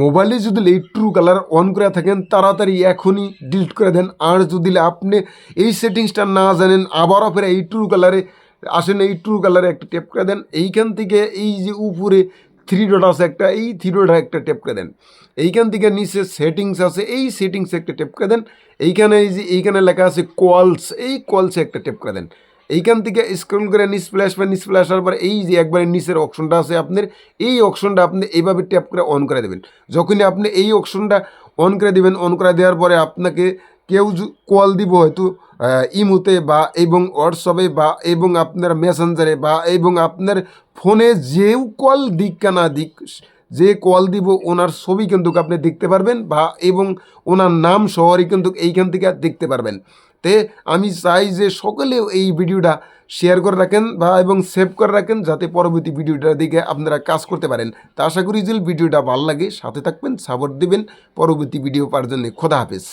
মোবাইলে যদি এই ট্রু কালার অন করে থাকেন, তাড়াতাড়ি এখনই ডিলিট করে দেন। আর যদি আপনি এই সেটিংসটা না জানেন, আবারও ফের এই ট্রু কালারে আসেন, এই ট্রু কালারে একটা টেপ করে দেন। এইখান থেকে এই যে উপরে থ্রি ডট আছে একটা, এই থ্রি ডট একটা টেপ করে দেন। এইখান থেকে নিচে সেটিংস আছে, এই সেটিংসে একটা টেপ করে দেন। এইখানে এই যে, এইখানে লেখা আছে কলস এই কলসে একটা টেপ করে দেন। এইখান থেকে স্ক্রল করে নিচ ফ্ল্যাশ বা নিচ ফ্ল্যাশ আসার পর এই যে একবারে নিচের অপশনটা আছে আপনার, এই অপশনটা আপনি এইভাবে ট্যাপ করে অন করে দেবেন। যখনই আপনি এই অপশনটা অন করে দেবেন অন করে দেওয়ার পরে আপনাকে কেউ কল দিব হয়তো ইমুতে বা এবং হোয়াটসঅ্যাপে বা এবং আপনার মেসেঞ্জারে বা এবং আপনার ফোনে যেও কল দিক না দিক, যে কল দিব ওনার ছবি কিন্তু আপনি দেখতে পারবেন বা এবং ওনার নাম শহরই কিন্তু এইখান থেকে দেখতে পারবেন। তে আমি চাই যে সকলে এই ভিডিওটা শেয়ার করে রাখেন বা এবং সেভ করে রাখেন যাতে পরবর্তী ভিডিওটার দিকে আপনারা কাজ করতে পারেন। তা আশা করি যে ভিডিওটা ভালো লাগে। সাথে থাকবেন সাপোর্ট দেবেন। পরবর্তী ভিডিও পাওয়ার জন্য খোদা হাফেজ।